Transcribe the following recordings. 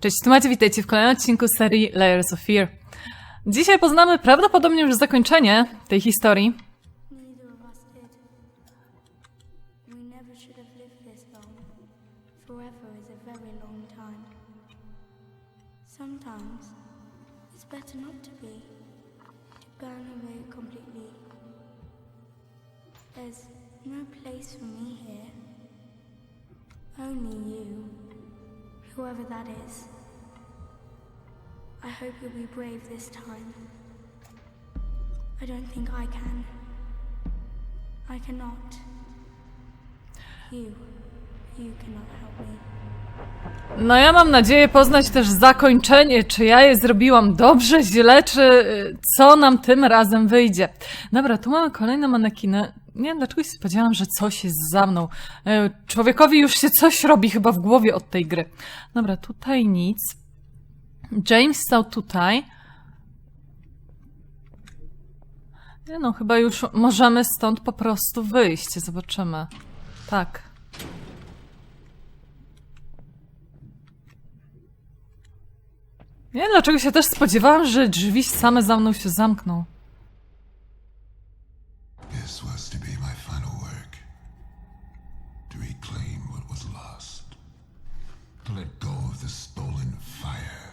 Cześć, tu macie, witajcie w kolejnym odcinku serii Layers of Fear. Dzisiaj poznamy prawdopodobnie już zakończenie tej historii. No whoever that is. I hope you'll be brave this time. I don't think I can. I cannot. You. You cannot help me. No ja mam nadzieję poznać też zakończenie, czy ja je zrobiłam dobrze, źle, czy y, co nam tym razem wyjdzie. Dobra, tu mamy kolejne manekiny. Nie wiem, dlaczego się spodziewałam, że coś jest za mną. E, Człowiekowi już się coś robi chyba w głowie od tej gry. Dobra, tutaj nic. James stał tutaj. No, chyba już możemy stąd po prostu wyjść. Zobaczymy. Tak. Nie dlaczego się też spodziewałam, że drzwi same za mną się zamkną. To be my final work. To reclaim what was lost. To let go of the stolen fire.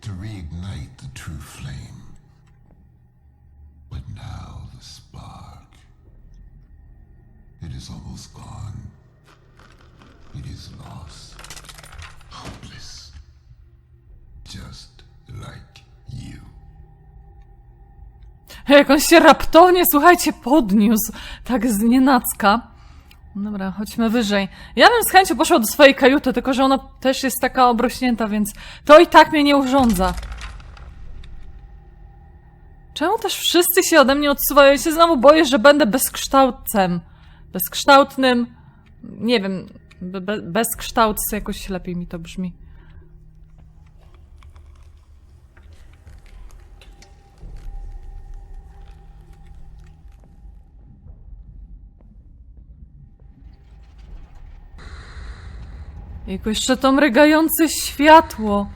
To reignite the true flame. But now the spark. It is almost gone. It is lost. Hopeless. Just like you. Jak on się raptownie, słuchajcie, podniósł. Tak z nienacka. Dobra, chodźmy wyżej. Ja bym z chęcią poszła do swojej kajuty, tylko że ona też jest taka obrośnięta, więc to i tak mnie nie urządza. Czemu też wszyscy się ode mnie odsuwają? Ja się znowu boję, że będę bezkształtcem. Bezkształtnym. Nie wiem. Be be bezkształt jakoś lepiej mi to brzmi. Jako jeszcze to mrygające światło.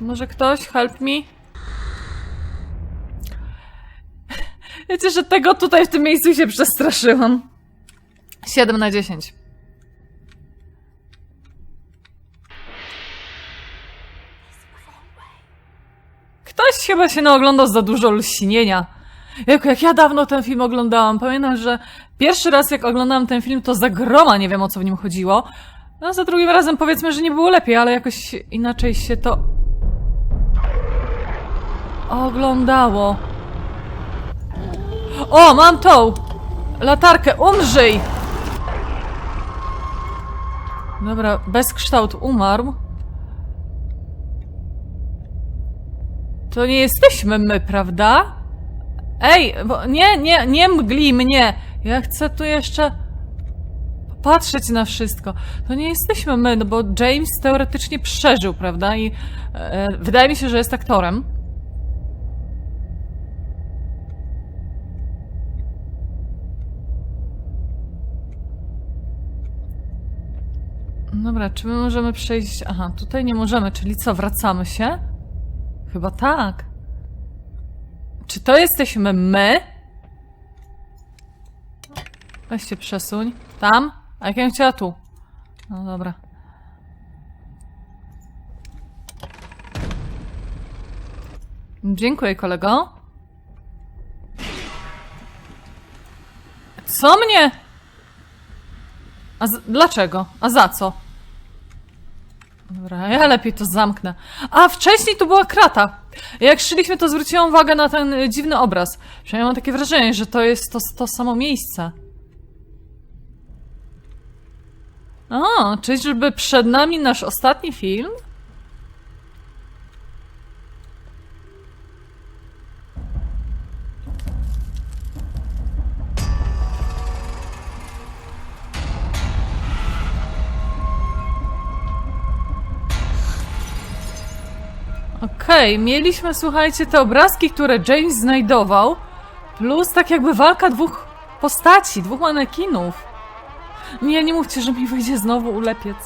Może ktoś? Help me? Wiecie, że tego tutaj w tym miejscu się przestraszyłam. 7 na 10. Ktoś chyba się naoglądał za dużo lśnienia. Jak, jak ja dawno ten film oglądałam. Pamiętam, że pierwszy raz jak oglądałam ten film, to za groma nie wiem o co w nim chodziło. No za drugim razem powiedzmy, że nie było lepiej, ale jakoś inaczej się to oglądało. O, mam tą! Latarkę, umrzyj! Dobra, bezkształt umarł. To nie jesteśmy my, prawda? Ej, bo nie, nie, nie mgli mnie. Ja chcę tu jeszcze patrzeć na wszystko. To nie jesteśmy my, no bo James teoretycznie przeżył, prawda? I e, wydaje mi się, że jest aktorem. Dobra, czy my możemy przejść... Aha, tutaj nie możemy, czyli co, wracamy się? Chyba tak. Czy to jesteśmy my? Weź się przesuń. Tam? A jak ja chciała tu? No dobra. Dziękuję, kolego. Co mnie? A z- dlaczego? A za co? Dobra, ja lepiej to zamknę. A wcześniej tu była krata. Jak szliśmy, to zwróciłam uwagę na ten y, dziwny obraz. Przynajmniej mam takie wrażenie, że to jest to, to samo miejsce. O, czyżby przed nami nasz ostatni film? Okej, mieliśmy, słuchajcie, te obrazki, które James znajdował, plus tak jakby walka dwóch postaci, dwóch manekinów. Nie, nie mówcie, że mi wyjdzie znowu ulepiec.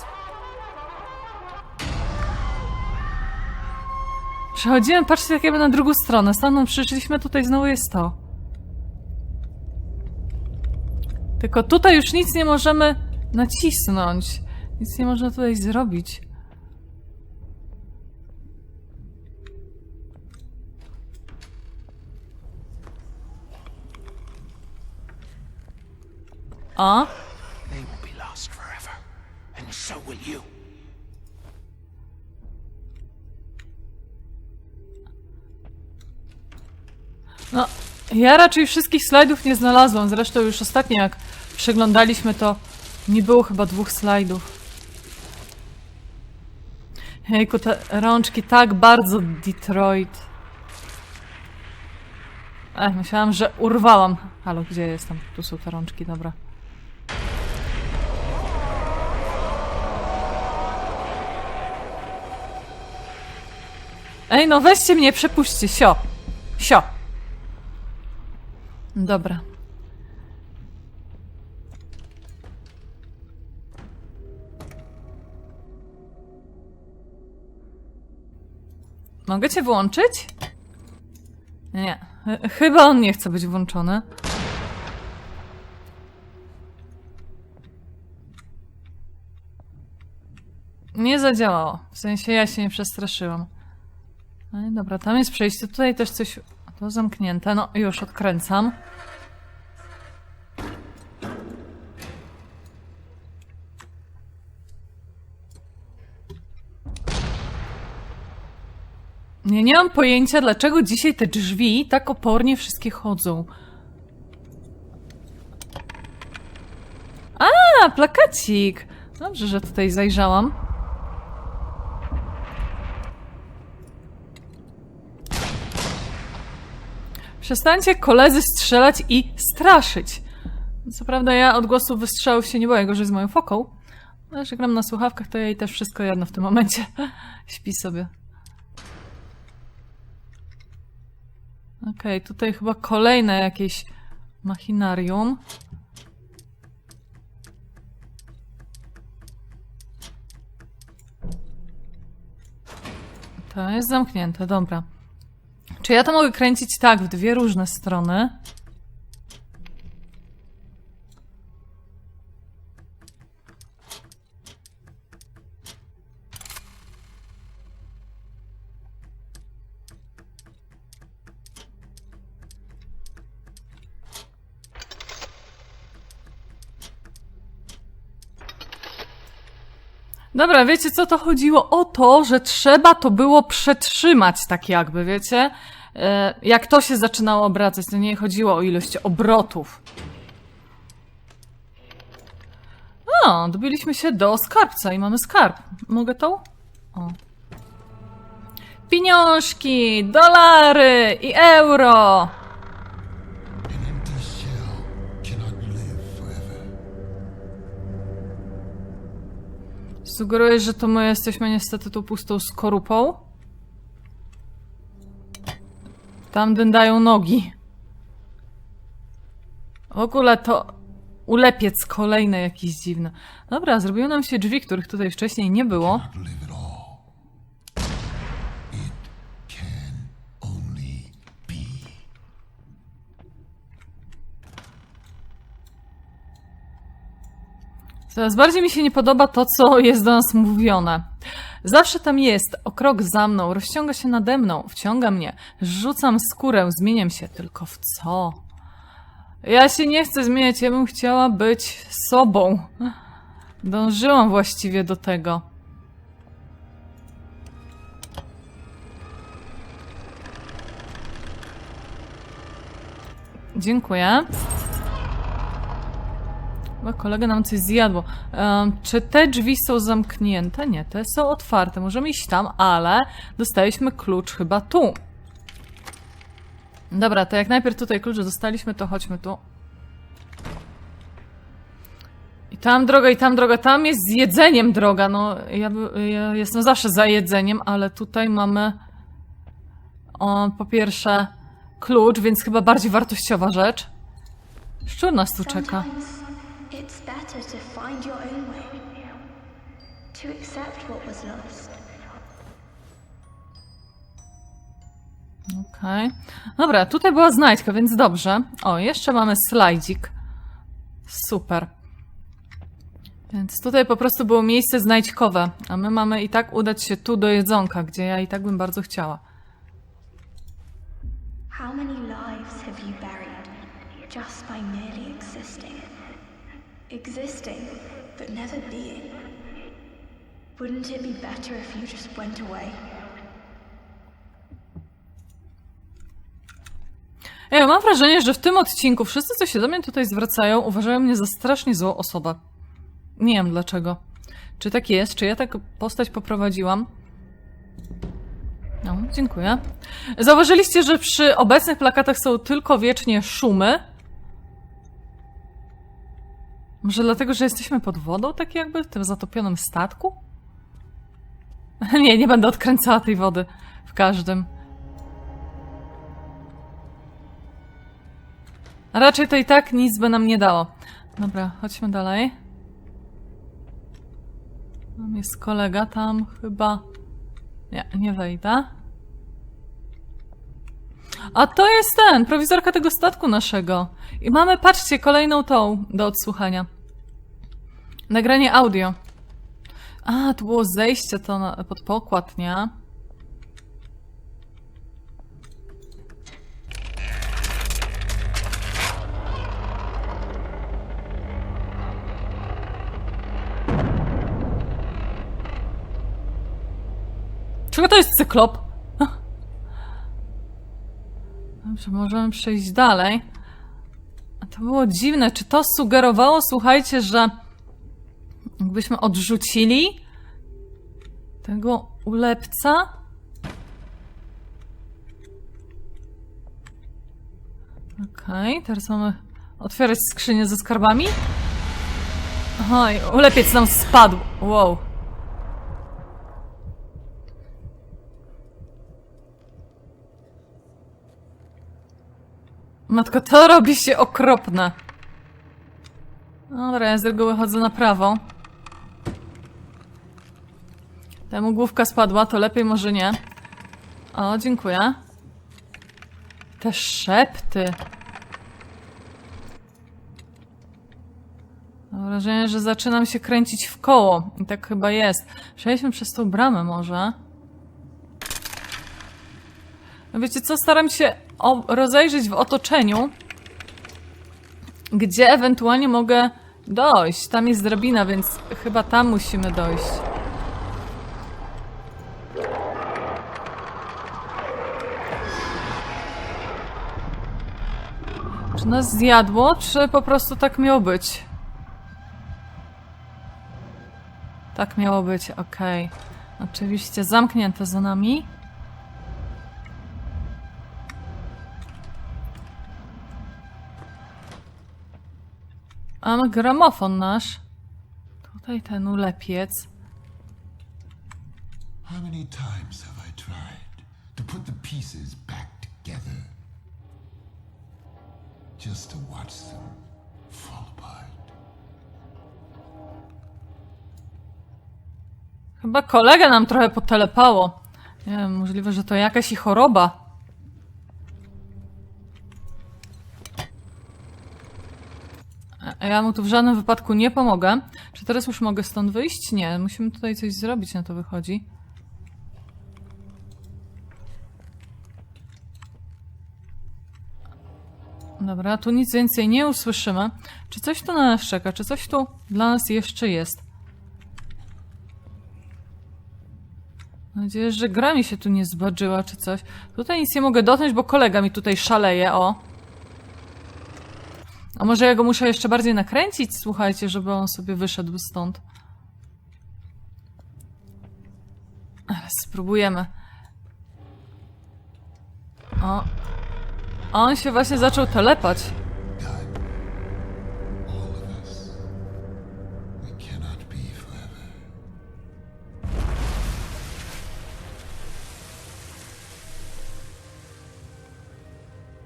Przechodzimy, patrzcie jak jakby na drugą stronę. Stamtąd przyszliśmy, tutaj znowu jest to. Tylko tutaj już nic nie możemy nacisnąć. Nic nie można tutaj zrobić. You. No, ja raczej wszystkich slajdów nie znalazłam. Zresztą już ostatnio jak przeglądaliśmy to nie było chyba dwóch slajdów. Jejku, te rączki tak bardzo Detroit. Ech, myślałam, że urwałam. Halo, gdzie jestem? Tu są te rączki, dobra. Ej, no weźcie mnie, przepuśćcie, sio. Sio. Dobra. Mogę cię włączyć? Nie. Ch- Chyba on nie chce być włączony. Nie zadziałało. W sensie ja się nie przestraszyłam. No i dobra, tam jest przejście. Tutaj też coś... To zamknięte. No już odkręcam. Nie, nie mam pojęcia, dlaczego dzisiaj te drzwi tak opornie wszystkie chodzą. A, plakacik! Dobrze, że tutaj zajrzałam. Przestańcie koledzy strzelać i straszyć. Co prawda ja odgłosów wystrzałów się nie boję, gorzej z moją foką. Ale że gram na słuchawkach, to jej też wszystko jedno w tym momencie. Śpi sobie. Okej, tutaj chyba kolejne jakieś machinarium. To jest zamknięte, dobra. Czy ja to mogę kręcić tak, w dwie różne strony? Dobra, wiecie co to chodziło? O to, że trzeba to było przetrzymać, tak jakby, wiecie? E, Jak to się zaczynało obracać, to nie chodziło o ilość obrotów. O, dobiliśmy się do skarbca i mamy skarb. Mogę to? O. Pieniążki, dolary i euro. Sugerujesz, że to my jesteśmy niestety tą pustą skorupą? Tam dędają nogi. W ogóle to ulepiec kolejny jakiś dziwny. Dobra, zrobiły nam się drzwi, których tutaj wcześniej nie było. Coraz bardziej mi się nie podoba to, co jest do nas mówione. Zawsze tam jest, o krok za mną, rozciąga się nade mną, wciąga mnie, rzucam skórę, zmieniam się, tylko w co? Ja się nie chcę zmieniać, ja bym chciała być sobą. Dążyłam właściwie do tego. Dziękuję. Chyba kolega nam coś zjadło. Em, czy te drzwi są zamknięte? Nie, te są otwarte. Możemy iść tam, ale dostaliśmy klucz chyba tu. Dobra, to jak najpierw tutaj klucz dostaliśmy, to chodźmy tu. I tam droga, i tam droga. Tam jest z jedzeniem droga. No, ja, ja jestem zawsze za jedzeniem, ale tutaj mamy o, po pierwsze klucz, więc chyba bardziej wartościowa rzecz. Szczur nas tu czeka. Better to find your own way, to accept what was lost. Okej. Dobra, tutaj była znajdźka, więc dobrze. O, jeszcze mamy slajdzik. Super. Więc tutaj po prostu było miejsce znajdźkowe, a my mamy i tak udać się tu do jedzonka, gdzie ja i tak bym bardzo chciała. Existing, but never being. Wouldn't it be better if you just went away? Ja mam wrażenie, że w tym odcinku wszyscy, co się do mnie tutaj zwracają, uważają mnie za strasznie złą osobę. Nie wiem dlaczego. Czy tak jest? Czy ja tak postać poprowadziłam? No, dziękuję. Zauważyliście, że przy obecnych plakatach są tylko wiecznie szumy? Może dlatego, że jesteśmy pod wodą, tak jakby w tym zatopionym statku? nie, nie będę odkręcała tej wody w każdym. A raczej to i tak nic by nam nie dało. Dobra, chodźmy dalej. Tam jest kolega, tam chyba... Nie, nie wejdę. A to jest ten, prowizorka tego statku naszego. I mamy, patrzcie, kolejną tą do odsłuchania. Nagranie audio. A, tu było zejście to na, pod pokład, nie? Czego to jest cyklop? Dobrze, możemy przejść dalej. A to było dziwne. Czy to sugerowało, słuchajcie, że jakbyśmy odrzucili tego ulepca? Okej, teraz mamy otwierać skrzynię ze skarbami. Oj, ulepiec nam spadł. Wow. Matko, to robi się okropne. Dobra, ja z reguły chodzę na prawo. Temu główka spadła, to lepiej może nie. O, dziękuję. Te szepty. Mam wrażenie, że zaczynam się kręcić w koło. I tak chyba jest. Przejdźmy przez tą bramę może. No Wiecie co, staram się rozejrzeć w otoczeniu, gdzie ewentualnie mogę dojść. Tam jest drabina, więc chyba tam musimy dojść. Czy nas zjadło, czy po prostu tak miało być? Tak miało być, okej. Oczywiście zamknięte za nami. A Mamy gramofon nasz. Tutaj ten ulepiec. How many times have I tried to put the pieces back together? Just to watch them fall apart. Chyba kolega nam trochę potelepało. Nie wiem, możliwe, że to jakaś i choroba. Ja mu tu w żadnym wypadku nie pomogę. Czy teraz już mogę stąd wyjść? Nie, musimy tutaj coś zrobić, na to wychodzi. Dobra, tu nic więcej nie usłyszymy. Czy coś tu na nas czeka? Czy coś tu dla nas jeszcze jest? Mam nadzieję, że gra mi się tu nie zbadżyła czy coś. Tutaj nic nie mogę dotknąć, bo kolega mi tutaj szaleje, o. A może ja go muszę jeszcze bardziej nakręcić, słuchajcie, żeby on sobie wyszedł stąd. Ale spróbujemy. O. On się właśnie zaczął telepać.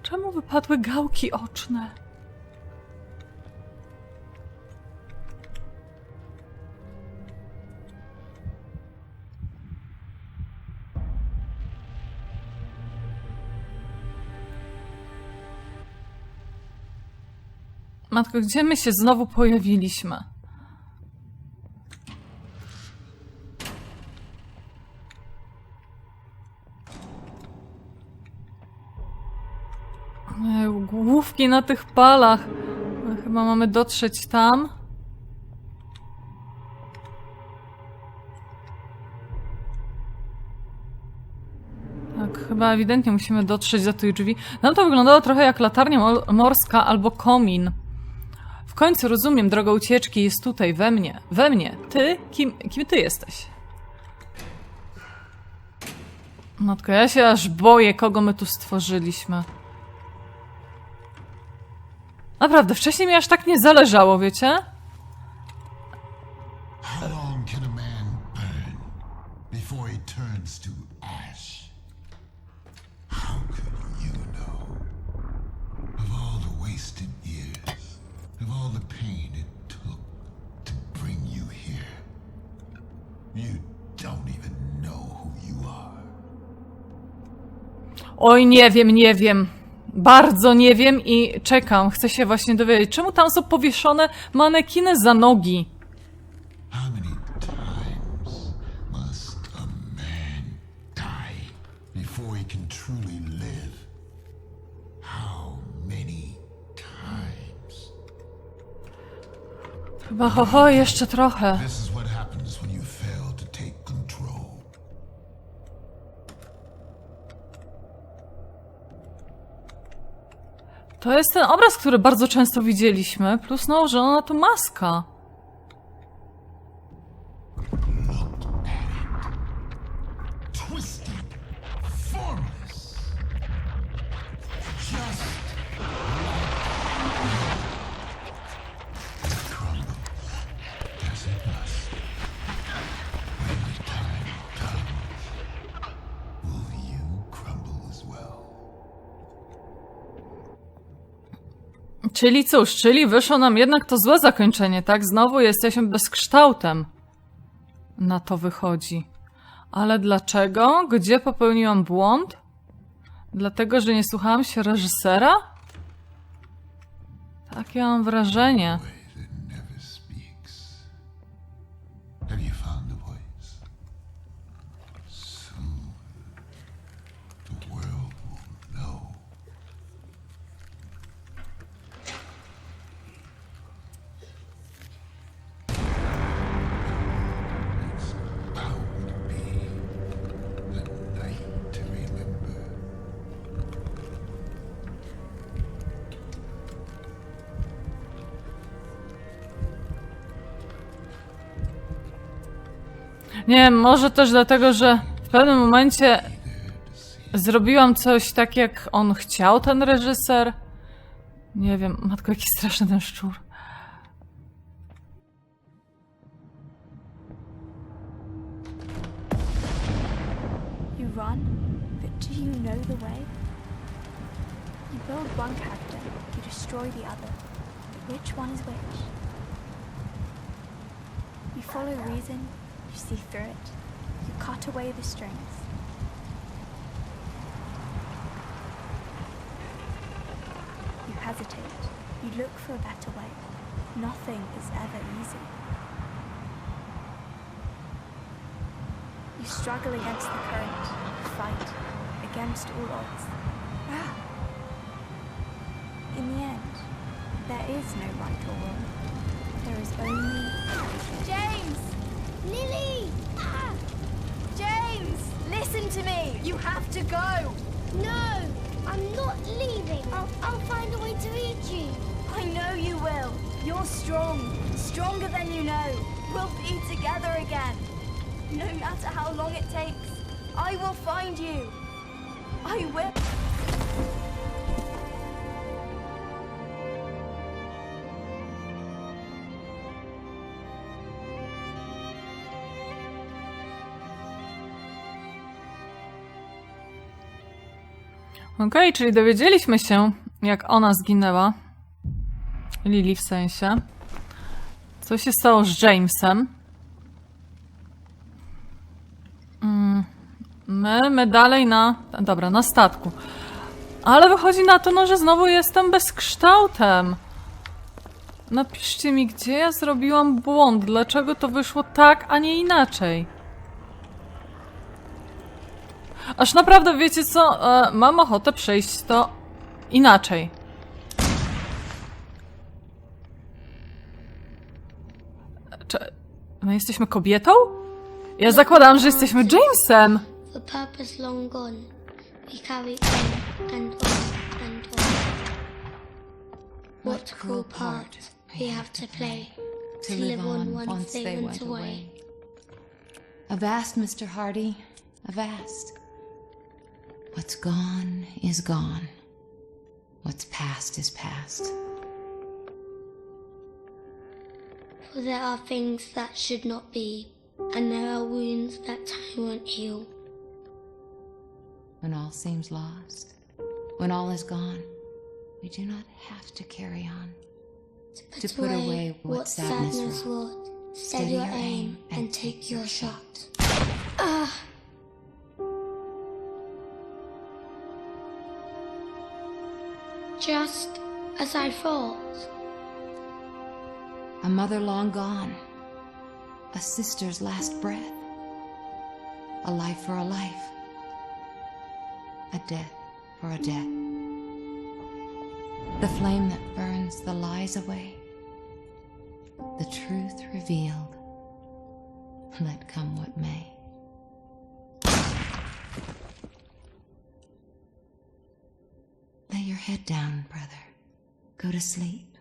Czemu wypadły gałki oczne? Matko, gdzie my się znowu pojawiliśmy? Główki na tych palach. Chyba mamy dotrzeć tam. Tak, chyba ewidentnie musimy dotrzeć do tych drzwi. No to wyglądało trochę jak latarnia mo- morska albo komin. Końcu rozumiem, droga ucieczki jest tutaj, we mnie. We mnie. Ty? Kim, kim ty jesteś? Matko, ja się aż boję, kogo my tu stworzyliśmy. Naprawdę, wcześniej mi aż tak nie zależało, wiecie? Oj, nie wiem, nie wiem. Bardzo nie wiem i czekam. Chcę się właśnie dowiedzieć, czemu tam są powieszone manekiny za nogi? How many times must a man die before he can truly live? How many times? Chyba ho, ho jeszcze trochę. This is To jest ten obraz, który bardzo często widzieliśmy, plus no, że ona to maska. Czyli cóż, czyli wyszło nam jednak to złe zakończenie, tak? Znowu jesteśmy bezkształtem. Na to wychodzi. Ale dlaczego? Gdzie popełniłam błąd? Dlatego, że nie słuchałam się reżysera? Takie mam wrażenie. Nie może też dlatego, że w pewnym momencie zrobiłam coś tak, jak on chciał, ten reżyser. Nie wiem, matko, jaki straszny ten szczur. Which one is which? You follow reason, see through it, you cut away the strings. You hesitate, you look for a better way. Nothing is ever easy. You struggle against the current, fight against all odds. Ah. In the end, there is no right or wrong. There is only James! Lily! Ah! James! Listen to me! You have to go! No, I'm not leaving. I'll, I'll find a way to reach you. I know you will. You're strong, stronger than you know. We'll be together again. No matter how long it takes, I will find you. I will. Okej, czyli dowiedzieliśmy się, jak ona zginęła. Lily w sensie. Co się stało z Jamesem? Mm, My, my dalej na. Dobra, na statku. Ale wychodzi na to, no, że znowu jestem bezkształtem. Napiszcie mi, gdzie ja zrobiłam błąd, dlaczego to wyszło tak, a nie inaczej. Aż naprawdę wiecie co, e, mam ochotę przejść to inaczej. Czy my jesteśmy kobietą? Ja zakładałam, że jesteśmy Jamesem. For purpose long gone, we carry on and on and on. What cruel part we have to play to live on once they went away. Avast, Mr. Hardy, avast. What's gone is gone. What's past is past. For there are things that should not be, and there are wounds that time won't heal. When all seems lost, when all is gone, we do not have to carry on. To put away what sadness wrought, steady your aim and take your shot. Ah! Just as I thought. A mother long gone, a sister's last breath, a life for a life, a death for a death. The flame that burns the lies away, the truth revealed, let come what may. Head down, brother. Go to sleep.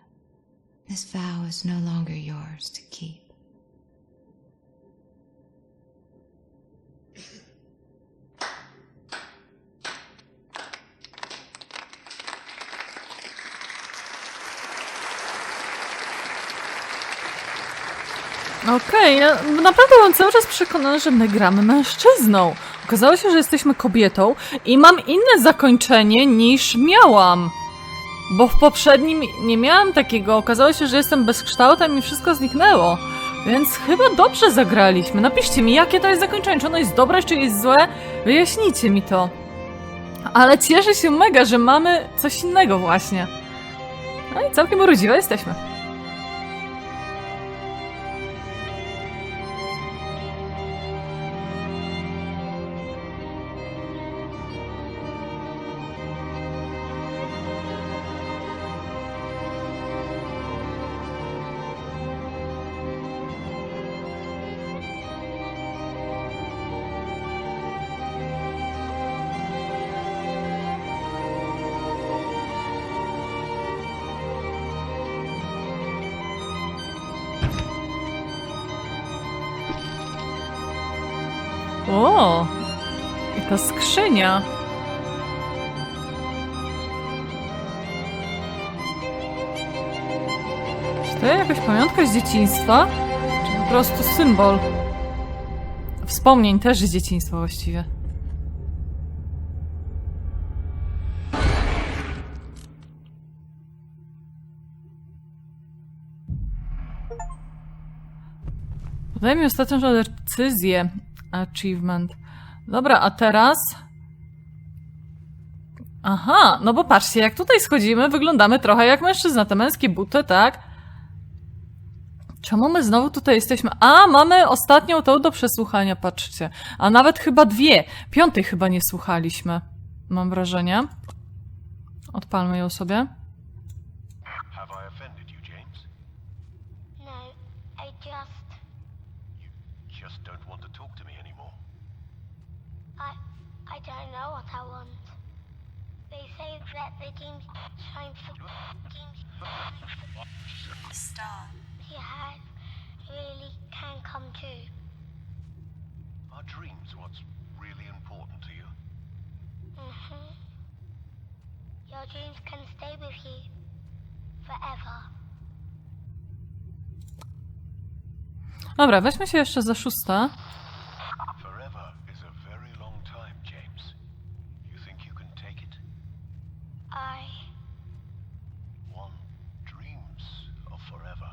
This vow is no longer yours to keep. Okej, ja naprawdę byłam cały czas przekonana, że my gramy mężczyzną. Okazało się, że jesteśmy kobietą i mam inne zakończenie niż miałam. Bo w poprzednim nie miałam takiego. Okazało się, że jestem bezkształtem i wszystko zniknęło. Więc chyba dobrze zagraliśmy. Napiszcie mi, jakie to jest zakończenie. Czy ono jest dobre, czy jest złe? Wyjaśnijcie mi to. Ale cieszę się mega, że mamy coś innego właśnie. No i całkiem urodziwe jesteśmy. O, jaka skrzynia. Czy to jakaś pamiątka z dzieciństwa? Czy po prostu symbol? Wspomnień też z dzieciństwa właściwie. Podaj ostatnią decyzję. Achievement. Dobra, a teraz... Aha, no bo patrzcie, jak tutaj schodzimy, wyglądamy trochę jak mężczyzna. Te męskie buty, tak? Czemu my znowu tutaj jesteśmy? A, mamy ostatnią tą do przesłuchania, patrzcie. A nawet chyba dwie. Piątej chyba nie słuchaliśmy. Mam wrażenie. Odpalmy ją sobie. Have I offended you, James? No, I just. You just don't want to talk to me anymore. I. I don't know what I want. They say that the team shines for. Teams. Star. He has really can come true. Are dreams what's really important to you? hmm Your dreams can stay with you forever. Dobra, weźmy się jeszcze za szóste. Forever is a very long time, James. You think you can take it? I. One dreams of forever.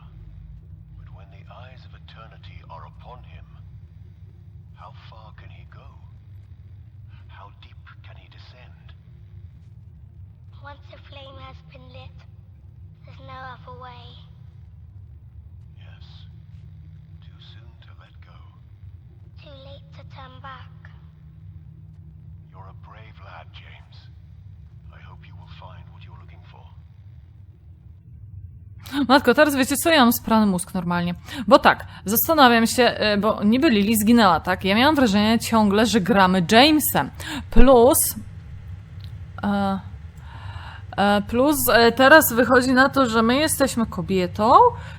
But when the eyes of eternity are upon him, how far can he go? How deep can he descend? Once the flame has been lit, there's no other way. too late to turn back. You're a brave lad, James. I hope you will find what you're looking for. Matko, teraz wiecie co, ja mam sprany mózg normalnie. Bo tak, zastanawiam się, e, bo niby Lily zginęła, tak? Ja miałam wrażenie ciągle, że gramy Jamesem. Plus... E plus e, teraz wychodzi na to, że my jesteśmy kobietą,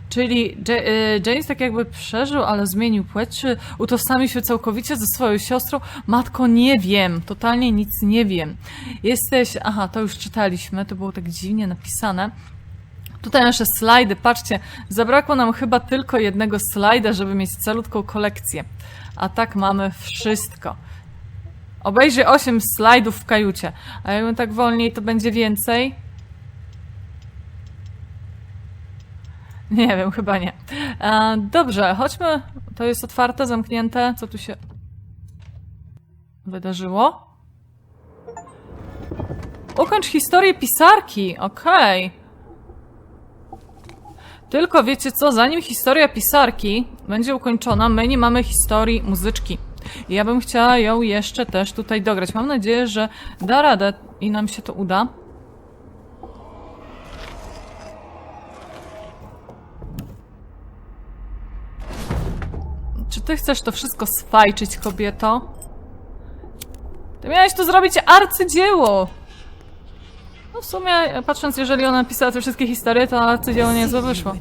czyli e, James tak jakby przeżył, ale zmienił płeć, czy utożsamił się całkowicie ze swoją siostrą. Matko, nie wiem, totalnie nic nie wiem. Jesteś... Aha, to już czytaliśmy, to było tak dziwnie napisane. Tutaj nasze slajdy, patrzcie, zabrakło nam chyba tylko jednego slajda, żeby mieć calutką kolekcję. A tak mamy wszystko. Obejrzyj 8 slajdów w kajucie. A jakbym tak wolniej, to będzie więcej? Nie wiem, chyba nie. E, dobrze, chodźmy. To jest otwarte, zamknięte. Co tu się wydarzyło? Ukończ historię pisarki. Okej. Tylko wiecie co, zanim historia pisarki będzie ukończona, my nie mamy historii muzyczki. Ja bym chciała ją jeszcze też tutaj dograć. Mam nadzieję, że da radę i nam się to uda. Czy ty chcesz to wszystko swajczyć, kobieto? Ty miałeś tu zrobić arcydzieło! No w sumie, patrząc, jeżeli ona napisała te wszystkie historie, to arcydzieło niezłe wyszło.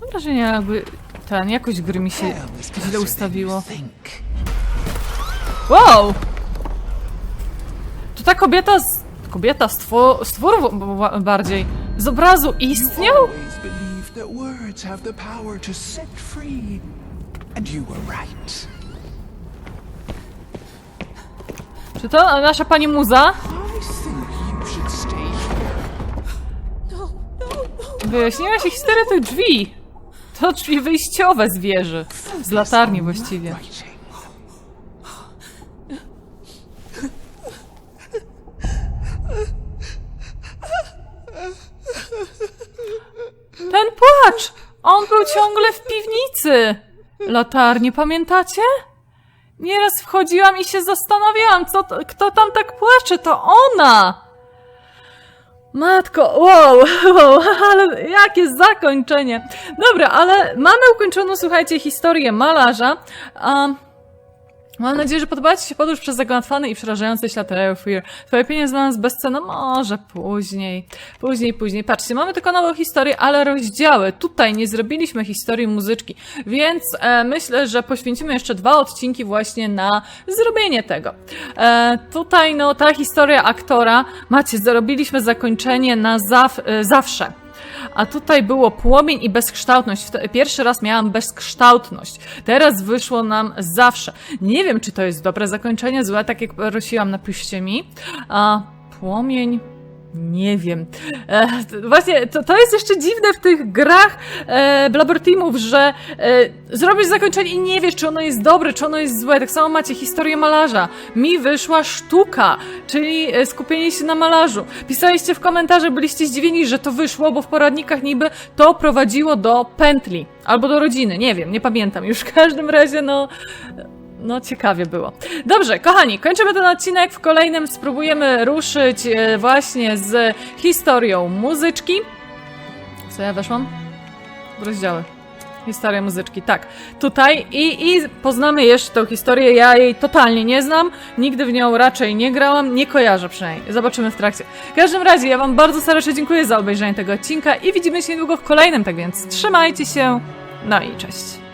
Mam wrażenie, jakby ten, jakość gry mi się źle ustawiło. Wow! To ta kobieta z... Kobieta, stwór, stwór bardziej. Z obrazu istniał? Czy to nasza pani muza? Wyjaśniła się historia tych drzwi. To drzwi wyjściowe z wieży. Z latarni właściwie. Ten płacz! On był ciągle w piwnicy! Latarnie, pamiętacie? Nieraz wchodziłam i się zastanawiałam, co to, kto tam tak płacze, to ona! Matko, wow, wow, ale jakie zakończenie. Dobra, ale mamy ukończoną, słuchajcie, historię malarza. Um, mam nadzieję, że podoba Ci się podróż przez zagmatwany i przerażający świat Fear. Twoje pieniądze dla nas bezcenna? Może później. Później, później. Patrzcie, mamy tylko nową historię, ale rozdziały. Tutaj nie zrobiliśmy historii muzyczki, więc e, myślę, że poświęcimy jeszcze dwa odcinki właśnie na zrobienie tego. E, tutaj, no, ta historia aktora, macie, zrobiliśmy zakończenie na zaw, e, zawsze. A tutaj było płomień i bezkształtność. Pierwszy raz miałam bezkształtność. Teraz wyszło nam zawsze. Nie wiem, czy to jest dobre zakończenie, złe, tak jak prosiłam, napiszcie mi. A płomień. Nie wiem. E, właśnie to, to jest jeszcze dziwne w tych grach e, Blabber Teamów, że e, zrobisz zakończenie i nie wiesz, czy ono jest dobre, czy ono jest złe. Tak samo macie historię malarza. Mi wyszła sztuka, czyli e, skupienie się na malarzu. Pisaliście w komentarzach, byliście zdziwieni, że to wyszło, bo w poradnikach niby to prowadziło do pętli albo do rodziny. Nie wiem, nie pamiętam. Już w każdym razie, no. No, ciekawie było. Dobrze, kochani, kończymy ten odcinek. W kolejnym spróbujemy ruszyć e, właśnie z historią muzyczki. Co ja weszłam? W rozdziały. Historia muzyczki, tak. Tutaj i, i poznamy jeszcze tą historię. Ja jej totalnie nie znam, nigdy w nią raczej nie grałam, nie kojarzę przynajmniej. Zobaczymy w trakcie. W każdym razie, ja Wam bardzo serdecznie dziękuję za obejrzenie tego odcinka i widzimy się niedługo w kolejnym, tak więc trzymajcie się. No i cześć.